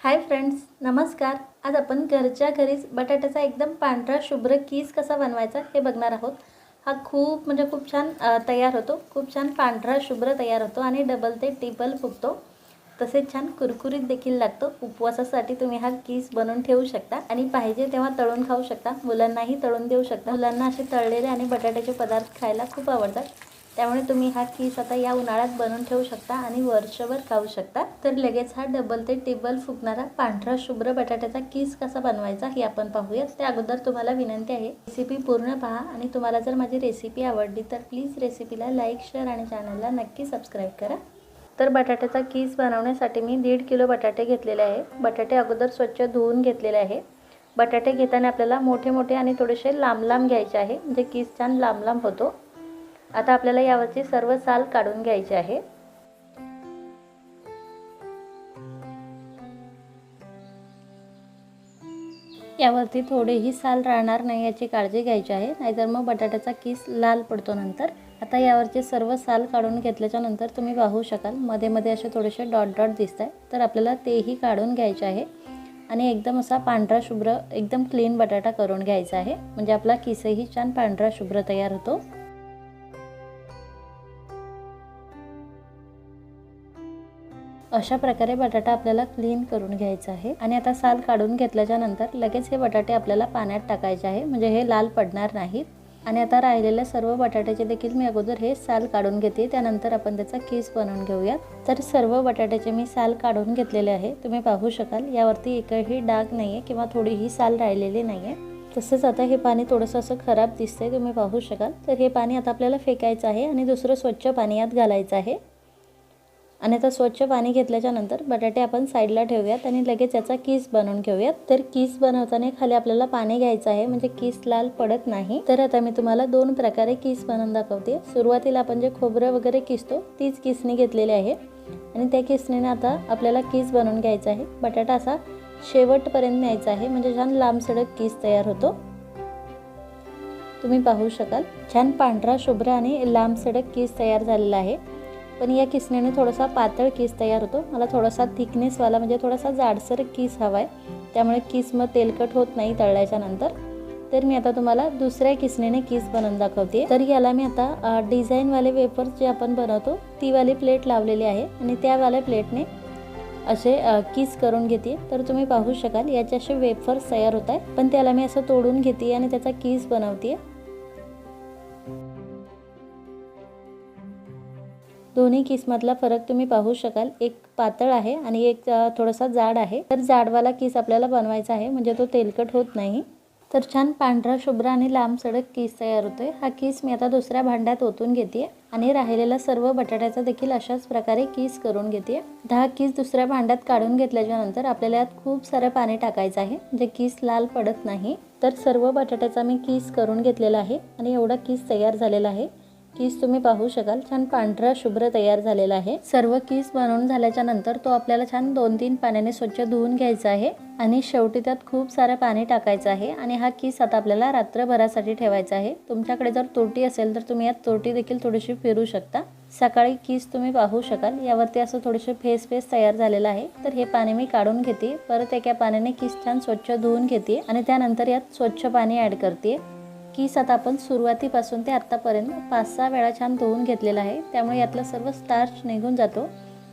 Hi friends नमस्कार. आज आपण घरच्या घरीच बटाट्याचा एकदम पांढरा शुभ्र कीस कसा बनवायचा हे बघणार आहोत. हा खूप म्हणजे खूप छान तयार होतो. खूप छान पांढरा शुभ्र तयार होतो आणि डबल ते टिबल फुगतो. तसेच छान कुरकुरीत देखील लागतो. उपवासासाठी तुम्ही हा कीस बनवून ठेवू शकता आणि पाहिजे तेव्हा तळून खाऊ शकता. मुलांनाही तळून देऊ शकता. मुलांना असे तळलेले आणि बटाट्याचे पदार्थ खायला खूप आवडतात. त्यामुळे तुम्ही हा कीस आता या उन्हाळ्यात बनवून ठेवू शकता आणि वर्षभर खाऊ शकता. तर लगेच हा डबल ते टिबल फुगणारा पांढरा शुभ्र बटाट्याचा कीस कसा बनवायचा हे आपण पाहूया त्या अगोदर तुम्हाला विनंती आहे रेसिपी पूर्ण पहा आणि तुम्हाला जर माझी रेसिपी आवडली तर प्लीज रेसिपीला लाईक शेअर आणि चॅनलला नक्की सबस्क्राईब करा. तर बटाट्याचा कीस बनवण्यासाठी मी दीड किलो बटाटे घेतलेले आहे. बटाटे अगोदर स्वच्छ धुवून घेतलेले आहे. बटाटे घेताना आपल्याला मोठे मोठे आणि थोडेसे लांब लांब घ्यायचे आहे म्हणजे कीस छान लांब लांब होतो. आता आपल्याला यावरची सर्व साल काढून घ्यायची आहे. यावरती थोडेही साल राहणार नाही याची काळजी घ्यायची आहे. नाहीतर मग बटाट्याचा किस लाल पडतो नंतर. आता यावरचे सर्व साल काढून घेतल्याच्या नंतर तुम्ही पाहू शकाल. मध्ये मध्ये असे थोडेसे डॉट डॉट दिसत आहे तर आपल्याला तेही काढून घ्यायचे आहे. आणि एकदम असा पांढरा शुभ्र एकदम क्लीन बटाटा करून घ्यायचा आहे. म्हणजे आपला किसही छान पांढरा शुभ्र तयार होतो. अशा प्रकारे बटाटा आपल्याला क्लीन करून घ्यायचा आहे. आणि आता साल काढून घेतल्याच्या नंतर लगेच हे बटाटे आपल्याला पाण्यात टाकायचे आहे. म्हणजे हे लाल पडणार नाहीत. आणि आता राहिलेल्या सर्व बटाट्याचे देखील मी अगोदर हे साल काढून घेते. त्यानंतर आपण त्याचा केस बनवून घेऊयात तर सर्व बटाट्याचे मी साल काढून घेतलेले आहे. तुम्ही पाहू शकाल यावरती एकही डाग नाही आहे किंवा थोडीही साल राहिलेली नाही आहे तसंच आता हे पाणी थोडंसं असं खराब दिसतंय तुम्ही पाहू शकाल. तर हे पाणी आता आपल्याला फेकायचं आहे आणि दुसरं स्वच्छ पाणी यात घालायचं आहे. आणि आता स्वच्छ पाणी घेतल्याच्या नंतर बटाटे आपण साईडला ठेवूयात आणि लगेच याचा कीस बनवून घेऊयात. तर कीस बनवताना खाली आपल्याला पाणी घ्यायचं आहे म्हणजे कीस लाल पडत नाही. तर आता मी तुम्हाला दोन प्रकारे कीस बनवून दाखवते. सुरुवातीला आपण जे खोबरं वगैरे किसतो तीच किसणी घेतलेली आहे. आणि त्या किसणीने आता आपल्याला कीस बनवून घ्यायचा आहे. बटाटा असा शेवटपर्यंत न्यायचा आहे म्हणजे छान लांब सडक कीस तयार होतो. तुम्ही पाहू शकाल. छान पांढरा शुभ्र आणि लांब सडक कीस तयार झालेला आहे. पण या किसण्याने थोडासा पातळ किस तयार होतो. मला थोडासा थिकनेसवाला म्हणजे थोडासा जाडसर किस हवा आहे त्यामुळे किस मग तेलकट होत नाही तळल्याच्या नंतर. तर मी आता तुम्हाला दुसऱ्या किसणीने किस बनवून दाखवते तर याला मी आता डिझाईनवाले वेफर्स जे आपण बनवतो तीवाली प्लेट लावलेली आहे. आणि त्यावाल्या प्लेटने असे किस करून घेते तर तुम्ही पाहू शकाल याचे असे वेफर्स तयार होत आहे पण त्याला मी असं तोडून घेते आणि त्याचा किस बनवते दोन्ही किसमधला फरक तुम्ही पाहू शकाल. एक पातळ आहे आणि एक थोडासा जाड आहे. तर जाडवाला किस आपल्याला बनवायचा आहे म्हणजे तो तेलकट होत नाही. तर छान पांढरा शुभ्र आणि लांब सडक किस तयार होतोय. हा किस मी आता दुसऱ्या भांड्यात ओतून घेते आणि राहिलेला सर्व बटाट्याचा देखील अशाच प्रकारे किस करून घेते दहा किस दुसऱ्या भांड्यात काढून घेतल्याच्या नंतर आपल्याला यात खूप सारं पाणी टाकायचं आहे जे किस लाल पडत नाही. तर सर्व बटाट्याचा मी किस करून घेतलेला आहे आणि एवढा किस तयार झालेला आहे. कीस तुम्ही पाहू शकाल. छान पांढरा शुभ्र तयार झालेला आहे. सर्व कीस बनवून झाल्याच्यानंतर तो आपल्याला छान दोन तीन पाण्याने स्वच्छ धुवून घ्यायचा आहे आणि शेवटी त्यात खूप सारं पाणी टाकायचं आहे आणि हा कीस आता आपल्याला रात्रभरासाठी ठेवायचा आहे. तुमच्याकडे जर तोटी असेल तर तुम्ही यात तोटी देखील थोडीशी फिरू शकता. सकाळी कीस तुम्ही पाहू शकाल. यावरती असं थोडेसे फेस फेस तयार झालेलं आहे. तर हे पाणी मी काढून घेते. परत एका पाण्याने कीस छान स्वच्छ धुवून घेते आणि त्यानंतर यात स्वच्छ पाणी ॲड करते. कीस आता आपण सुरुवातीपासून ते आत्तापर्यंत पाच सहा वेळा छान धुवून घेतलेला आहे. त्यामुळे यातला सर्व स्टार्च निघून जातो.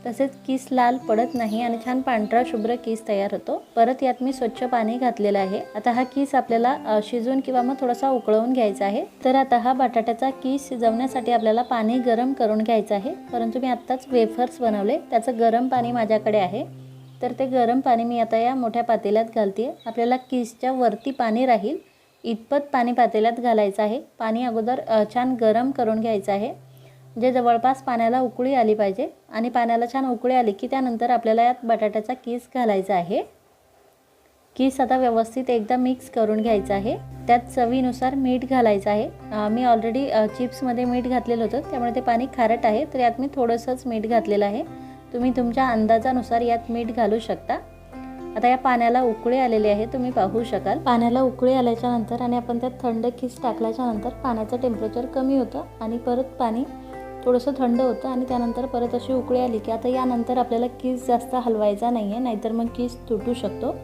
तसेच कीस लाल पडत नाही आणि छान पांढरा शुभ्र कीस तयार होतो. परत यात मी स्वच्छ पाणी घातलेलं आहे. आता हा कीस आपल्याला शिजवून किंवा मग थोडासा उकळवून घ्यायचा आहे. तर आता हा बटाट्याचा कीस शिजवण्यासाठी आपल्याला पाणी गरम करून घ्यायचं आहे. परंतु मी आत्ताच वेफर्स बनवले. त्याचं गरम पाणी माझ्याकडे आहे. तर ते गरम पाणी मी आता या मोठ्या पातेल्यात घालते आपल्याला कीसच्या वरती पाणी राहील. इतपत पाणी पातेल्यात घालायचं आहे. पाणी अगोदर छान गरम करून घ्यायचं आहे. जे जवळपास पाण्याला उकळी आली पाहिजे आणि पाण्याला छान उकळी आली की त्यानंतर आपल्याला यात बटाट्याचा कीस घालायचा आहे. कीस आता व्यवस्थित एकदा मिक्स करून घ्यायचं आहे. त्यात चवीनुसार मीठ घालायचं आहे. मी ऑलरेडी चिप्समध्ये मीठ घातलेलं होतं त्यामुळे ते पाणी खारट आहे तर यात मी थोडंसंच मीठ घातलेलं आहे. तुम्ही तुमच्या अंदाजानुसार यात मीठ घालू शकता. आता या पाण्याला उकळी आलेली आहे तुम्ही पाहू शकाल. पाण्याला उकळी आल्याच्यानंतर आणि आपण त्यात थंड खीस टाकल्याच्या नंतर पाण्याचं टेम्परेचर कमी होतं आणि परत पाणी थोडंसं थंड होतं आणि त्यानंतर परत अशी उकळी आली की आता यानंतर आपल्याला कीस जास्त हलवायचा नाही आहे नाहीतर मग कीस तुटू शकतो.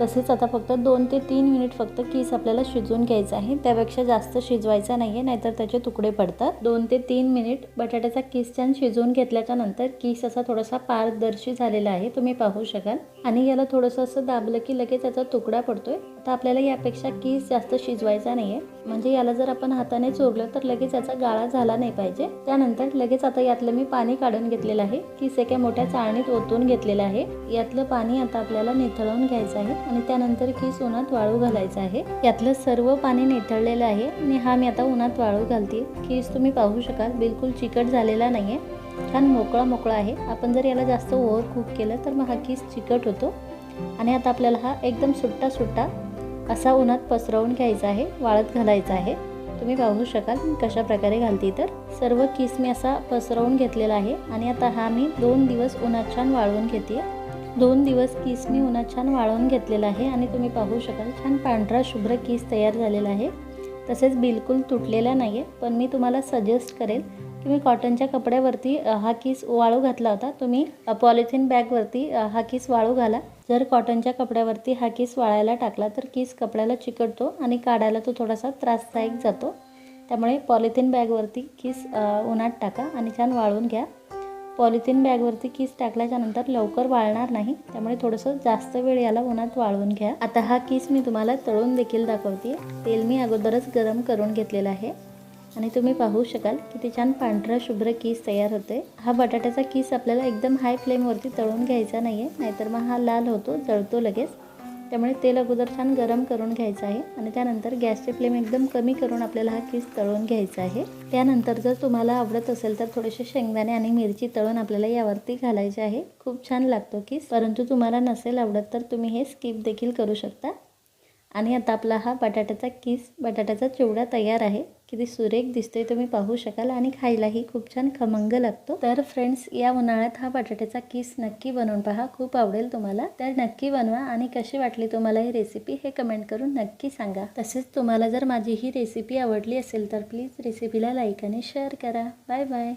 तसेच आता फक्त दोन ते तीन मिनिट फक्त कीस आपल्याला शिजवून घ्यायचं आहे. त्यापेक्षा जास्त शिजवायचा नाही आहे नाहीतर त्याचे तुकडे पडतात. दोन ते तीन मिनिट बटाट्याचा किस छान शिजवून घेतल्याच्या नंतर किस असा थोडासा पारदर्शी झालेला आहे तुम्ही पाहू शकाल. आणि याला थोडंसं असं दाबलं की लगेच त्याचा तुकडा पडतोय. तर आपल्याला यापेक्षा कीस जास्त शिजवायचा नाही आहे म्हणजे याला जर आपण हाताने चोरलं तर लगेच याचा गाळा झाला नाही पाहिजे. त्यानंतर लगेच आता यातलं मी पाणी काढून घेतलेलं आहे. कीस एका मोठ्या चाळणीत ओतून घेतलेलं आहे. यातलं पाणी आता आपल्याला निथळवून घ्यायचं आहे आणि त्यानंतर कीस उन्हात वाळू घालायचं आहे. यातलं सर्व पाणी निथळलेलं आहे आणि हा मी आता उन्हात वाळू घालते. कीस तुम्ही पाहू शकाल बिलकुल चिकट झालेला नाही आहे छान मोकळा मोकळा आहे. आपण जर याला जास्त ओव्हर कुक केलं तर मग हा कीस चिकट होतो. आणि आता आपल्याला हा एकदम सुट्टा सुट्टा असा उन्हात पसरवून घ्यायचा आहे वाळत घालायचा आहे तुम्ही पाहू शकाल. मी कशा प्रकारे घालते तर? सर्व किस मी असा पसरवून घेतलेला आहे आणि आता हा मी दोन दिवस उन्हात छान वाळवून घेते. दोन दिवस किस मी उन्हात छान वाळवून घेतलेला आहे आणि तुम्ही पाहू शकाल छान पांढरा शुभ्र किस तयार झालेला आहे. तसेच बिलकुल तुटलेला नाही आहे पण मी तुम्हाला सजेस्ट करेल तुम्ही कॉटनच्या कपड्यावरती हा किस वाळू घातला होता. तुम्ही पॉलिथिन बॅगवरती हा किस वाळू घाला. जर कॉटनच्या कपड्यावरती हा किस वाळायला टाकला तर किस कपड्याला चिकटतो आणि काढायला तो थोडासा त्रासदायक जातो. त्यामुळे पॉलिथिन बॅगवरती किस उन्हात टाका आणि छान वाळून घ्या. पॉलिथिन बॅगवरती किस टाकल्याच्या नंतर लवकर वाळणार नाही त्यामुळे थोडंसं जास्त वेळ याला उन्हात वाळवून घ्या. आता हा किस मी तुम्हाला तळून देखील दाखवते तेल मी अगोदरच गरम करून घेतलेलं आहे. आणि तुम्ही पाहू शकाल किती छान पांढरा शुभ्र किस तयार होते हा बटाट्याचा किस आपल्याला एकदम हाय फ्लेमवरती तळून घ्यायचा नाही आहे नाहीतर मग हा लाल होतो जळतो लगेच. त्यामुळे तेल अगोदर छान गरम करून घ्यायचं आहे आणि त्यानंतर गॅसची फ्लेम एकदम कमी करून आपल्याला हा किस तळून घ्यायचा आहे. त्यानंतर जर तुम्हाला आवडत असेल तर थोडेसे शेंगदाणे आणि मिरची तळून आपल्याला यावरती घालायचे आहे. खूप छान लागतो किस. परंतु तुम्हाला नसेल आवडत तर तुम्ही हे स्किप देखील करू शकता. आणि आता आपला हा बटाट्याचा किस बटाट्याचा चिवडा तयार आहे. किती सुरेख दिसतोय तुम्ही पाहू शकाल आणि खायलाही खूप छान खमंग लागतो. तर फ्रेंड्स या उन्हाळ्यात हा बटाट्याचा किस नक्की बनवून पहा. खूप आवडेल तुम्हाला. तर नक्की बनवा आणि कशी वाटली तुम्हाला ही रेसिपी हे कमेंट करून नक्की सांगा. तसेच तुम्हाला जर माझी ही रेसिपी आवडली असेल तर प्लीज रेसिपीला लाईक आणि शेअर करा. Bye bye